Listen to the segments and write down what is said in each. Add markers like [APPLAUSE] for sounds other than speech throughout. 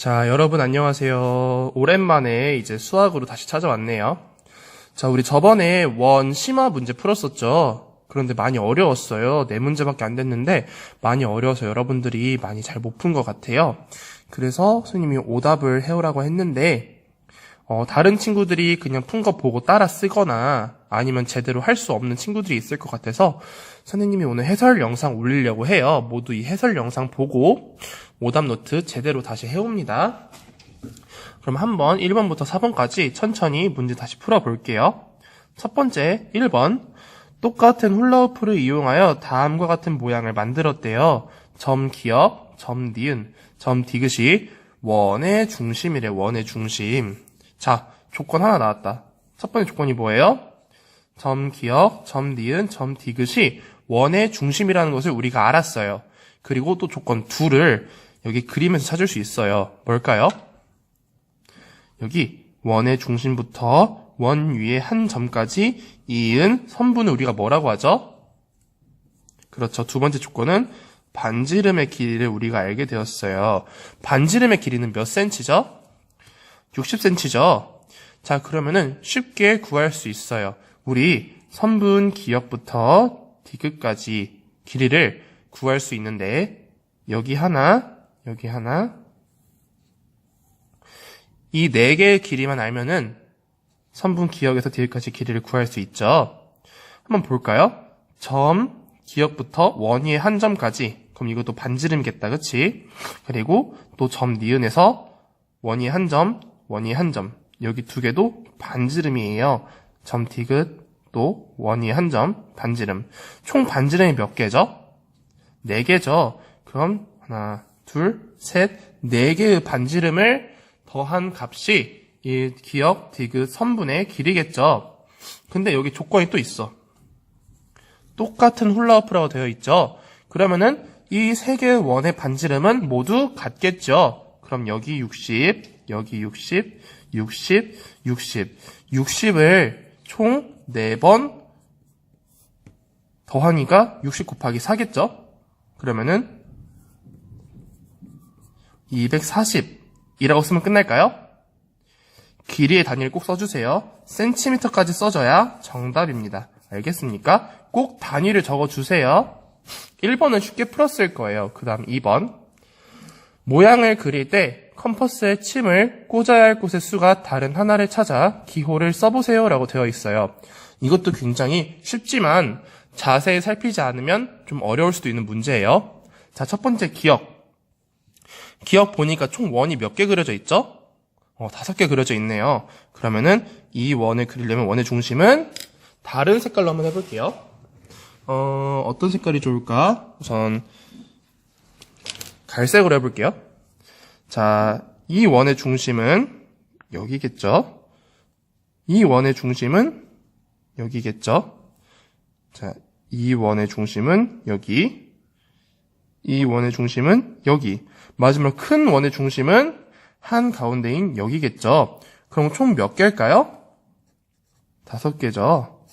자, 여러분 안녕하세요. 오랜만에 이제 수학으로 다시 찾아왔네요. 자, 우리 저번에 원 심화 문제 풀었었죠? 그런데 많이 어려웠어요. 네 문제밖에 안 됐는데 많이 어려워서 여러분들이 많이 잘 못 푼 것 같아요. 그래서 선생님이 오답을 해오라고 했는데 어, 다른 친구들이 그냥 푼 거 보고 따라 쓰거나 아니면 제대로 할 수 없는 친구들이 있을 것 같아서 선생님이 오늘 해설 영상 올리려고 해요. 모두 이 해설 영상 보고 오답 노트 제대로 다시 해옵니다. 그럼 한번 1번부터 4번까지 천천히 문제 다시 풀어볼게요. 첫 번째 1번 똑같은 훌라후프를 이용하여 다음과 같은 모양을 만들었대요. 점 기억, 점 니은, 점 디귿이 원의 중심이래 원의 중심. 자 조건 하나 나왔다. 첫 번째 조건이 뭐예요? 점 기억, 점 니은, 점 디귿이 원의 중심이라는 것을 우리가 알았어요. 그리고 또 조건 둘을 여기 그림에서 찾을 수 있어요. 뭘까요? 여기 원의 중심부터 원 위에 한 점까지 이은 선분을 우리가 뭐라고 하죠? 그렇죠. 두 번째 조건은 반지름의 길이를 우리가 알게 되었어요. 반지름의 길이는 몇 센치죠? 60cm죠? 자, 그러면은 쉽게 구할 수 있어요. 우리 선분 기역부터 디귿까지 길이를 구할 수 있는데 여기 하나, 여기 하나 이 네 개의 길이만 알면은 선분 기역에서 디귿까지 길이를 구할 수 있죠. 한번 볼까요? 점 기역부터 원위의 한 점까지 그럼 이것도 반지름이겠다, 그치? 그리고 또 점 니은에서 원위 한 점, 원위 한 점. 여기 두 개도 반지름이에요. 점 디귿 또 원위 한 점, 반지름. 총 반지름이 몇 개죠? 네 개죠. 그럼 하나, 둘, 셋, 네 개의 반지름을 더한 값이 이 기역 디귿 선분의 길이겠죠. 근데 여기 조건이 또 있어. 똑같은 훌라후프라고 되어 있죠. 그러면은 이 세 개의 원의 반지름은 모두 같겠죠. 그럼 여기 60, 여기 60, 60, 60. 60을 총 4번 더하니까 60 곱하기 4겠죠? 그러면은 240이라고 쓰면 끝날까요? 길이의 단위를 꼭 써주세요. 센티미터까지 써줘야 정답입니다. 알겠습니까? 꼭 단위를 적어주세요. 1번은 쉽게 풀었을 거예요. 그 다음 2번. 모양을 그릴 때 컴퍼스의 침을 꽂아야 할 곳의 수가 다른 하나를 찾아 기호를 써보세요 라고 되어 있어요. 이것도 굉장히 쉽지만 자세히 살피지 않으면 좀 어려울 수도 있는 문제예요. 자, 첫 번째 기억. 기억 보니까 총 원이 몇 개 그려져 있죠? 어, 다섯 개 그려져 있네요. 그러면은 이 원을 그리려면 원의 중심은 다른 색깔로 한번 해볼게요. 어, 어떤 색깔이 좋을까? 우선 갈색으로 해볼게요. 자, 이 원의 중심은 여기겠죠? 이 원의 중심은 여기겠죠? 자, 이 원의 중심은 여기. 이 원의 중심은 여기. 마지막 큰 원의 중심은 한 가운데인 여기겠죠? 그럼 총 몇 개일까요? 다섯 개죠.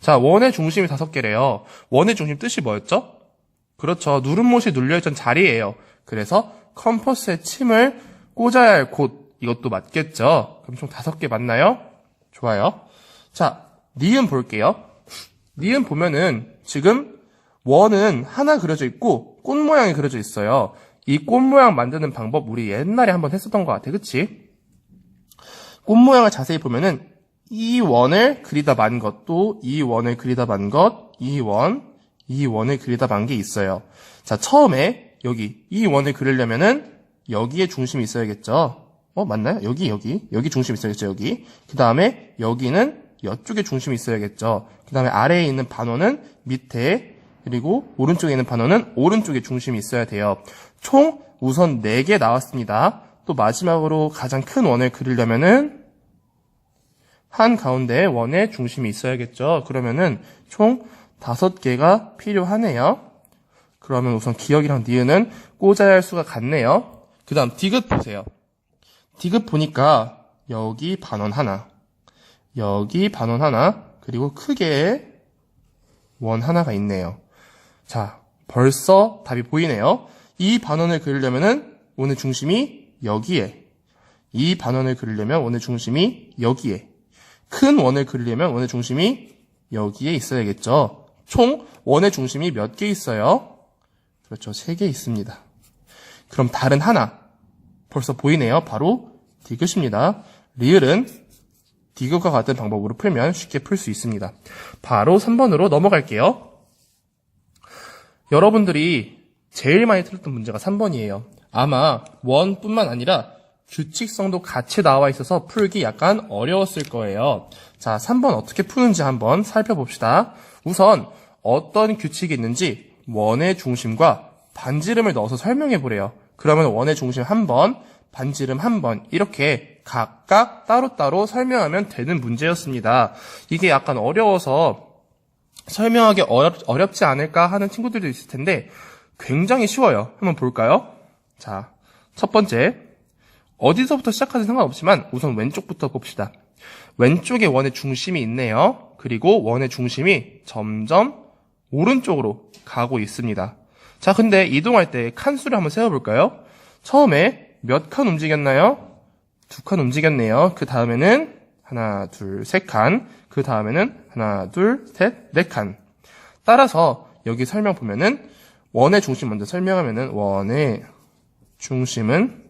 자, 원의 중심이 다섯 개래요. 원의 중심 뜻이 뭐였죠? 그렇죠. 누름못이 눌려있던 자리예요. 그래서 컴퍼스의 침을 꽂아야 할 곳, 이것도 맞겠죠? 그럼 총 다섯 개 맞나요? 좋아요. 자, 니은 볼게요. 니은 보면은 지금 원은 하나 그려져 있고 꽃 모양이 그려져 있어요. 이 꽃 모양 만드는 방법 우리 옛날에 한번 했었던 것 같아. 그치? 꽃 모양을 자세히 보면은 이 원을 그리다 만 것, 또이 원을 그리다 만 것, 이 원, 이 원을 그리다 만 게 있어요. 자, 처음에 여기 이 원을 그리려면은 여기에 중심이 있어야겠죠. 어, 맞나요? 여기, 여기. 여기 중심 있어야겠죠, 여기. 그 다음에 여기는 이쪽에 중심이 있어야겠죠. 그 다음에 아래에 있는 반원은 밑에, 그리고 오른쪽에 있는 반원은 오른쪽에 중심이 있어야 돼요. 총 우선 4개 나왔습니다. 또 마지막으로 가장 큰 원을 그리려면은 한 가운데에 원의 중심이 있어야겠죠. 그러면은 총 5개가 필요하네요. 그러면 우선 기억이랑 니은은 꽂아야 할 수가 같네요. 그 다음 디귿 보세요. 디귿 보니까 여기 반원 하나, 여기 반원 하나, 그리고 크게 원 하나가 있네요. 자, 벌써 답이 보이네요. 이 반원을 그리려면은 원의 중심이 여기에. 이 반원을 그리려면 원의 중심이 여기에. 큰 원을 그리려면 원의 중심이 여기에 있어야겠죠. 총 원의 중심이 몇 개 있어요? 그렇죠. 세 개 있습니다. 그럼 다른 하나. 벌써 보이네요. 바로 디귿입니다. 리을은 디귿과 같은 방법으로 풀면 쉽게 풀 수 있습니다. 바로 3번으로 넘어갈게요. 여러분들이 제일 많이 틀렸던 문제가 3번이에요. 아마 원뿐만 아니라 규칙성도 같이 나와 있어서 풀기 약간 어려웠을 거예요. 자, 3번 어떻게 푸는지 한번 살펴봅시다. 우선 어떤 규칙이 있는지 원의 중심과 반지름을 넣어서 설명해 보래요. 그러면 원의 중심 한 번, 반지름 한 번, 이렇게 각각 따로따로 설명하면 되는 문제였습니다. 이게 약간 어려워서 설명하기 어렵, 어렵 지 않을까 하는 친구들도 있을 텐데 굉장히 쉬워요. 한번 볼까요? 자, 첫 번째. 어디서부터 시작하든 상관없지만 우선 왼쪽부터 봅시다. 왼쪽에 원의 중심이 있네요. 그리고 원의 중심이 점점 오른쪽으로 가고 있습니다. 자, 근데 이동할 때 칸수를 한번 세워볼까요? 처음에 몇 칸 움직였나요? 두 칸 움직였네요. 그 다음에는 하나, 둘, 세 칸. 그 다음에는 하나, 둘, 셋, 네 칸. 따라서 여기 설명 보면은 원의 중심 먼저 설명하면은 원의 중심은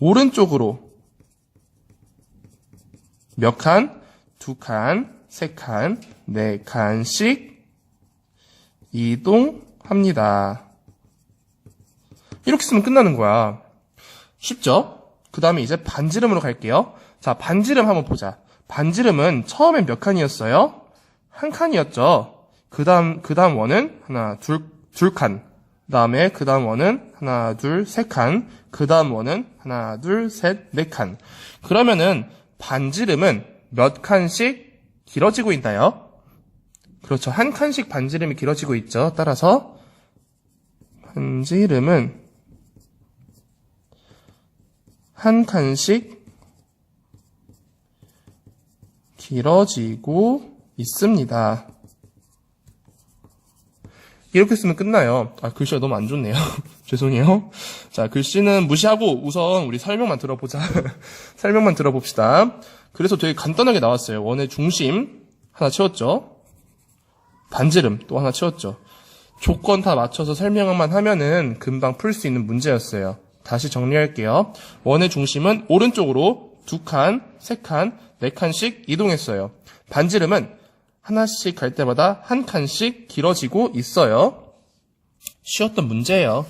오른쪽으로 몇 칸? 두 칸, 세 칸, 네 칸씩 이동합니다. 이렇게 쓰면 끝나는 거야. 쉽죠? 그 다음에 이제 반지름으로 갈게요. 자, 반지름 한번 보자. 반지름은 처음엔 몇 칸이었어요? 한 칸이었죠? 그 다음, 그 다음 원은 하나, 둘, 둘 칸. 그 다음에 그 다음 원은 하나, 둘, 세 칸. 그 다음 원은 하나, 둘, 셋, 네 칸. 그러면은 반지름은 몇 칸씩 길어지고 있나요? 그렇죠. 한 칸씩 반지름이 길어지고 있죠. 따라서 반지름은 한 칸씩 길어지고 있습니다. 이렇게 쓰면 끝나요. 아, 글씨가 너무 안 좋네요. [LAUGHS] 죄송해요. 자, 글씨는 무시하고 우선 우리 설명만 들어보자. [LAUGHS] 설명만 들어봅시다. 그래서 되게 간단하게 나왔어요. 원의 중심 하나 채웠죠. 반지름 또 하나 채웠죠. 조건 다 맞춰서 설명만 하면은 금방 풀 수 있는 문제였어요. 다시 정리할게요. 원의 중심은 오른쪽으로 두 칸, 세 칸, 네 칸씩 이동했어요. 반지름은 하나씩 갈 때마다 한 칸씩 길어지고 있어요. 쉬웠던 문제예요.